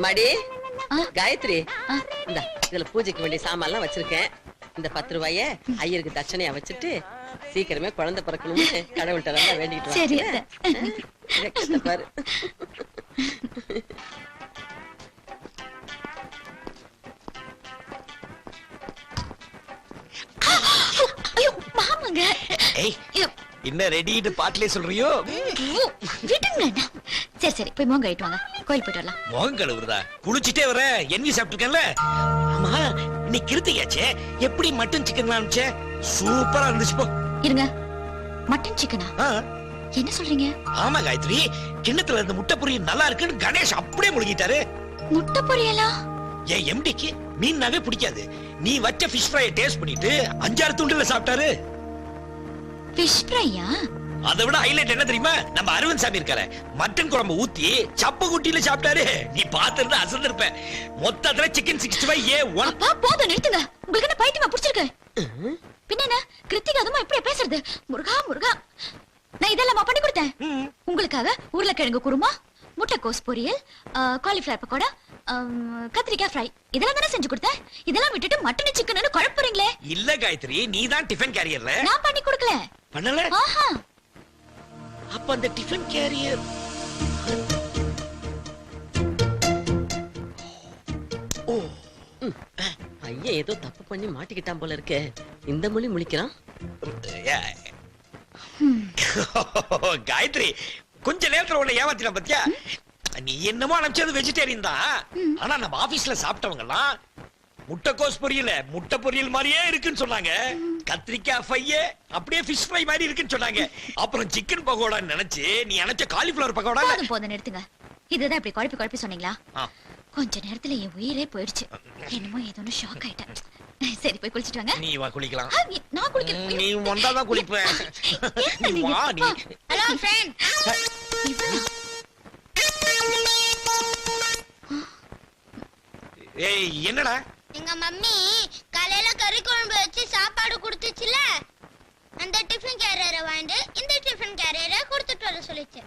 மடி ஆ. காயத்ரி. இந்த இதுல பூஜைக்கு வேண்டிய சாமான்லாம் வச்சிருக்கேன். இந்த பத்து ரூபாய ஐயருக்கு தட்சணையா வச்சுட்டு சீக்கிரமே குழந்தை பிறக்கணும்னு கடவுள்கிட்ட நல்லா வேண்டிட்டு பாரு. என்ன ரெடிட்டு பாட்டிலே சொல்றியோ? விடுங்க. சரி சரி போய் மோங்க ஆயிட்டு வாங்க. கோயில் போயிட்டு வரலாம். முகம் கழுவுறதா? குளிச்சிட்டே வர என்வி சாப்பிட்டுருக்கேன்ல. ஆமா நீ கிருத்திகாச்சே எப்படி மட்டன் சிக்கன் அனுப்பிச்ச? சூப்பரா இருந்துச்சு போ. இருங்க. மட்டன் சிக்கனா ஆ, என்ன சொல்றீங்க? ஆமா காயத்ரி. கிண்ணத்துல இருந்த முட்டை பொரியல் நல்லா இருக்குன்னு கணேஷ் அப்படியே முழுகிட்டாரு. முட்டை பொரியலா என் எம்டிக்கு மீன்னாவே பிடிக்காது. நீ வச்ச ஃபிஷ் ஃப்ரையை டேஸ்ட் பண்ணிட்டு அஞ்சாறு துண்டுல சாப்பிட்டாரு. ஃபிஷ் ஃப்ரையா அதை விட ஹைலைட் என்ன தெரியுமா? நம்ம அரவிந்த் சாமி இருக்காரு மட்டன் குழம்பு ஊத்தி சப்ப குட்டியில சாப்பிட்டாரு. நீ பாத்துருந்தா அசந்திருப்ப. மொத்தத்துல chicken sixty five A one அப்பா போதும் நிறுத்துங்க. உங்களுக்கு என்ன பைத்தியமா பிடிச்சிருக்கு? பின்ன கிருத்திகா அதுமா எப்படி பேசுறது? முருகா முருகா. நான் இதெல்லாம் பண்ணி கொடுத்தேன். உங்களுக்காக உருளைக்கிழங்கு குருமா முட்டைக்கோஸ் பொரியல் காலிஃபிளவர் பக்கோடா கத்திரிக்காய் ஃப்ரை இதெல்லாம் தானே செஞ்சு கொடுத்தேன். இதெல்லாம் விட்டுட்டு மட்டன் சிக்கன் குழப்புறீங்களே இல்ல காயத்ரி நீ தான் டிஃபன் கேரியர்ல நான் பண்ணி கொடுக்கல. பண்ணல? ஆஹா. அப்ப அந்த டிஃபன் கேரியர். ஓ. ஐயா ஏதோ தப்பு பண்ணி மாட்டிக்கிட்டான் போல இருக்கே. இந்த மொழி முழிக்கிறான்? காயத்ரி கொஞ்ச நேரத்துல உன்னை ஏமாத்தின பத்தியா? நீ என்னமோ அனுப்பிச்சது வெஜிடேரியன் தான். ஆனா நம்ம ஆபீஸ்ல சாப்பிட்டவங்க எல்லாம் முட்டைக்கோஸ் பொரியல. முட்டை பொரியல் மாதிரியே இருக்குன்னு சொன்னாங்க. கத்திரிக்காய் ஃப்ரைய அப்படியே ஃபிஷ் ஃப்ரை மாதிரி இருக்குன்னு சொன்னாங்க. அப்புறம் சிக்கன் பகோடா நினைச்சு நீ நினைச்ச காலிஃபிளவர் பகோடா போதும் போதும் நிறுத்துங்க. இதுதான் இப்படி குழப்பி குழப்பி சொன்னீங்களா. கொஞ்ச நேரத்துல என் உயிரே போயிடுச்சு. என்னமோ ஏதோ ஒண்ணு ஷாக் ஆயிட்டேன். சரி போய் குளிச்சிட்டு வாங்க. நீ வா குளிக்கலாம். நான் குளிக்க நீ வந்தாதான் குளிப்ப என்ன நீ? வா நீ. ஹலோ ஃப்ரெண்ட் ஏய் என்னடா? எங்க மம்மி காலையில கறி குழம்பு வச்சு சாப்பாடு கொடுத்துச்சுல? அந்த டிஃபன் கேரியரை வாங்கிட்டு இந்த டிஃபன் கேரியரை கொடுத்துட்டு வர சொல்லிச்சு.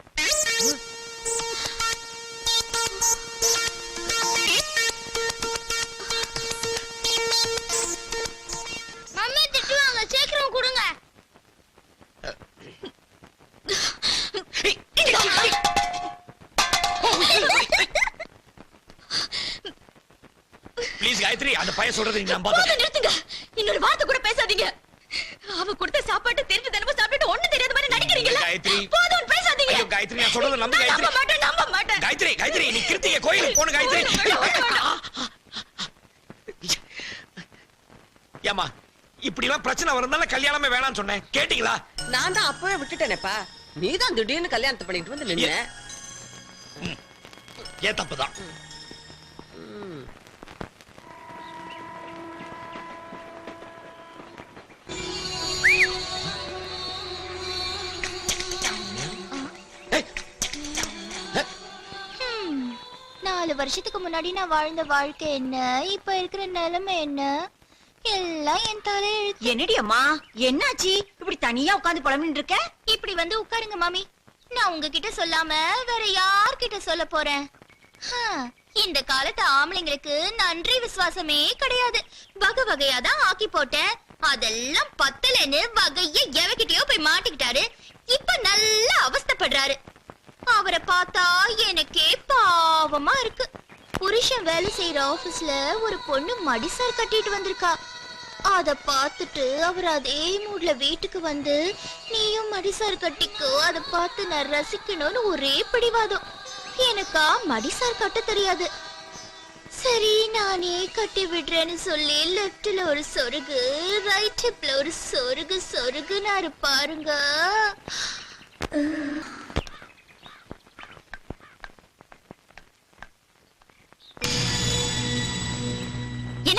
அந்த பையன் சொல்றது நீ நம்பாத நிறுத்துங்க. இன்னொரு வார்த்தை கூட பேசாதீங்க. அவ கொடுத்த சாப்பாட்டு தெரிஞ்சு தினமும் சாப்பிட்டு ஒண்ணு தெரியாத மாதிரி நடிக்கிறீங்கல்ல காயத்ரி. போதும் பேசாதீங்க. ஐயோ, காயத்ரி, நான் சொல்றதை நம்பு, காயத்ரி. நம்ப மாட்டேன் நம்ப மாட்டேன். காயத்ரி காயத்ரி நீ கிருத்திகை கோயிலுக்கு போன காயத்ரி. ஏமா இப்படி எல்லாம் பிரச்சனை வரதால கல்யாணமே வேணாம்னு சொன்னேன். கேட்டீங்களா? நான் தான் அப்பவே விட்டுட்டேனேப்பா. நீதான் திடீர்னு கல்யாணத்தை பண்ணிட்டு வந்து நின்ன. ஏன் தப்புதான்? நாலு வருஷத்துக்கு முன்னாடி நான் வாழ்ந்த வாழ்க்கை என்ன? இப்ப இருக்கிற நிலைமை என்ன? எல்லாம் என் தலையெழுத்து என்னடி அம்மா? என்னாச்சு? இப்படி தனியா உட்கார்ந்து புலம்பின்னு இருக்க? இப்படி வந்து உட்காருங்க மாமி. நான் உங்ககிட்ட சொல்லாம வேற யார்கிட்ட சொல்ல போறேன்? இந்த காலத்து ஆம்பளைங்களுக்கு நன்றி விசுவாசமே கிடையாது. வகை வகையா தான் ஆக்கி போட்டேன். அதெல்லாம் பத்தலன்னு வகைய எவகிட்டயோ போய் மாட்டிக்கிட்டாரு. இப்ப நல்லா அவஸ்தைப்படுறாரு. அவரை பார்த்தா எனக்கே பாவமா இருக்கு. புருஷன் வேலை செய்யற ஆபீஸ்ல ஒரு பொண்ணு மடிசார் கட்டிட்டு வந்திருக்கா. அத பார்த்துட்டு அவர் அதே மூட்ல வீட்டுக்கு வந்து நீயும் மடிசார் கட்டிக்கோ அத பார்த்து நான் ரசிக்கணும்னு ஒரே பிடிவாதம். எனக்கா மடிசார் கட்ட தெரியாது. சரி நானே கட்டி விடுறேன்னு சொல்லி லெஃப்ட்ல ஒரு சொருகு ரைட் ஹிப்ல ஒரு சொருகு சொருகுனாரு பாருங்க.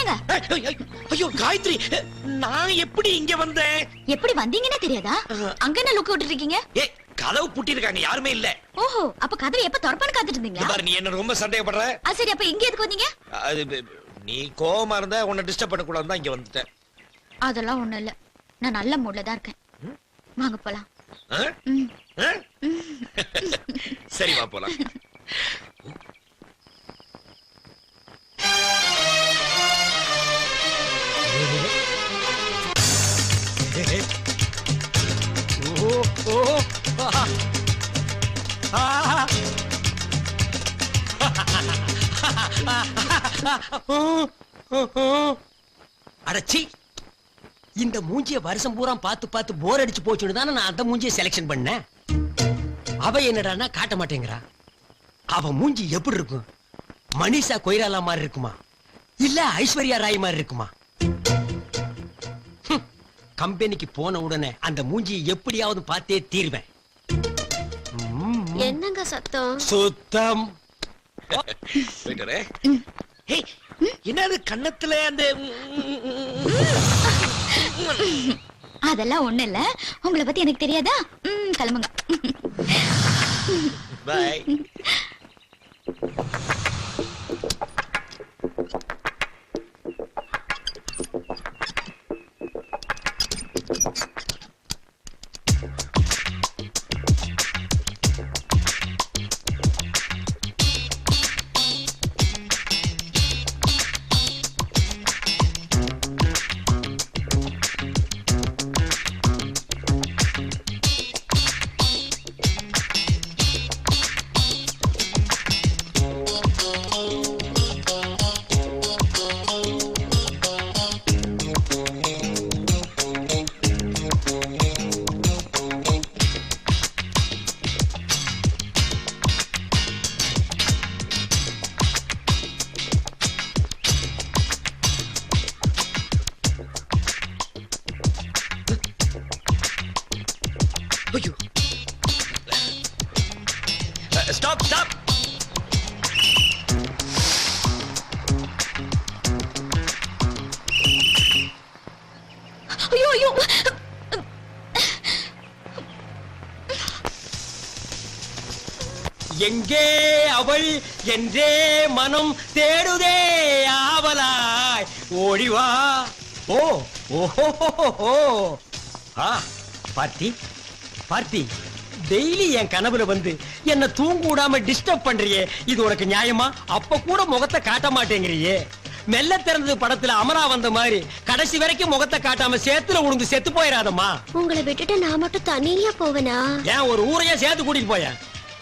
என்னங்க ஐயோ காயத்ரி நான் எப்படி இங்க வந்தேன்? எப்படி வந்தீங்கன்னே தெரியாதா? அங்க என்ன லுக் விட்டு இருக்கீங்க ஏ கதவு பூட்டி இருக்காங்க யாருமே இல்ல. ஓஹோ அப்ப கதவை எப்ப திறப்பான்னு காத்துட்டு இந்த இருந்தீங்களா பாரு நீ என்ன ரொம்ப சந்தேகப்படுற? சரி அப்ப இங்க எதுக்கு வந்தீங்க? அது நீ கோவமா இருந்தா உன்னை டிஸ்டர்ப் பண்ணக்கூடாது தான் இங்க வந்துட்டேன். அதெல்லாம் ஒண்ணும் இல்ல. நான் நல்ல மூட்ல தான் இருக்கேன். வாங்க போலாம்? சரி வா போலாம். அடச்சி. இந்த மூஞ்சிய வருஷம் பூரா பார்த்து பார்த்து போர் அடிச்சு போச்சுன்னு தானே நான் அந்த மூஞ்சிய செலெக்ஷன் பண்ணேன். அவ என்னடானா காட்ட மாட்டேங்கிறா. அவ மூஞ்சி எப்படி இருக்கும்? மனிஷா கொய்ராலா மாதிரி இருக்குமா? இல்ல ஐஸ்வர்யா ராய் மாதிரி இருக்குமா? கம்பெனிக்கு போன உடனே அந்த மூஞ்சியை எப்படியாவது பார்த்தே தீர்வேன். என்னங்க சத்தம்? சுத்தம். என்னது கன்னத்துல அந்த அதெல்லாம் ஒண்ணு இல்ல. உங்களை பத்தி எனக்கு தெரியாதா? கிளம்புங்க. பாய் எங்கே அவள்? என்றே மனம் தேடுதே ஆவலாய். ஓடிவா ஓ ஓஹோ ஆ பார்த்தி பார்த்தி. டெய்லி என் கனவுல வந்து என்ன தூங்க விடாம டிஸ்டர்ப் பண்றியே. இது உனக்கு நியாயமா? அப்ப கூட முகத்தை காட்ட மாட்டேங்கிறியே. மெல்ல திறந்தது படத்துல அமரா வந்த மாதிரி கடைசி வரைக்கும் முகத்தை காட்டாம சேத்துல உழுந்து செத்து போயிடாதம்மா உங்களை விட்டுட்டு நான் மட்டும் தனியா போவனா? ஏன் ஒரு ஊரையே சேர்த்து கூட்டிட்டு போயேன்.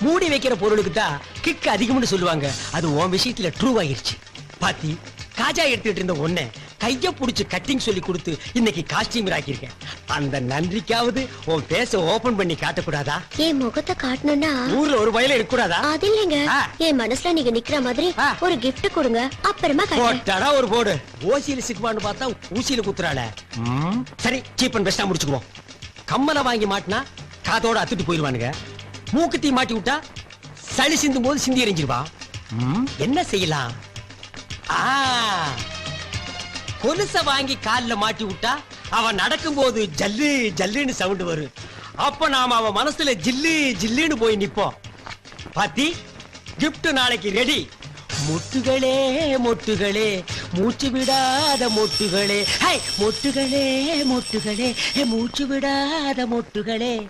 மூடி வைக்கிற பொருளுக்கு தான் கிக் அதிகம்னு சொல்லுவாங்க. அது உன் விஷயத்துல ட்ரூ ஆயிருச்சு பாத்தி காஜா எடுத்துட்டு இருந்த ஒன்ன கைய புடிச்சு கட்டிங் சொல்லி கொடுத்து இன்னைக்கு காஸ்டியூம் ஆக்கியிருக்கேன். அந்த நன்றிக்காவது உன் பேச ஓபன் பண்ணி காட்டக்கூடாதா? என் முகத்தை காட்டணும்னா? ஊர்ல ஒரு வயல இருக்கக்கூடாதா? அது இல்லைங்க. என் மனசுல நீங்க நிக்கிற மாதிரி. ஒரு gift கொடுங்க. அப்புறமா போட்டாடா ஒரு போடு. ஓசியில சிக்குவான்னு பார்த்தா ஊசியில குத்துறாள. ம், சரி சீப் அண்ட் பெஸ்டா முடிச்சுக்குவோம். கம்மலை வாங்கி மாட்டினா காதோட அத்துட்டு போயிருவானுங்க மூக்குத்தி மாட்டி விட்டா சளி சிந்தும் போது சிந்தி எறிஞ்சிருவா என்ன செய்யலாம்? ஆ. கொலுச வாங்கி கால்ல மாட்டி விட்டா அவன் நடக்கும்போது ஜல்லு ஜல்லுன்னு சவுண்ட் வரும். அப்ப நாம அவன் மனசுல ஜில்லு ஜில்லுன்னு போய் நிப்போம். பாத்தி gift நாளைக்கு ரெடி மொட்டுகளே மொட்டுகளே மூச்சு விடாத மொட்டுகளே. ஹை மொட்டுகளே மொட்டுகளே மூச்சு விடாத மொட்டுகளே.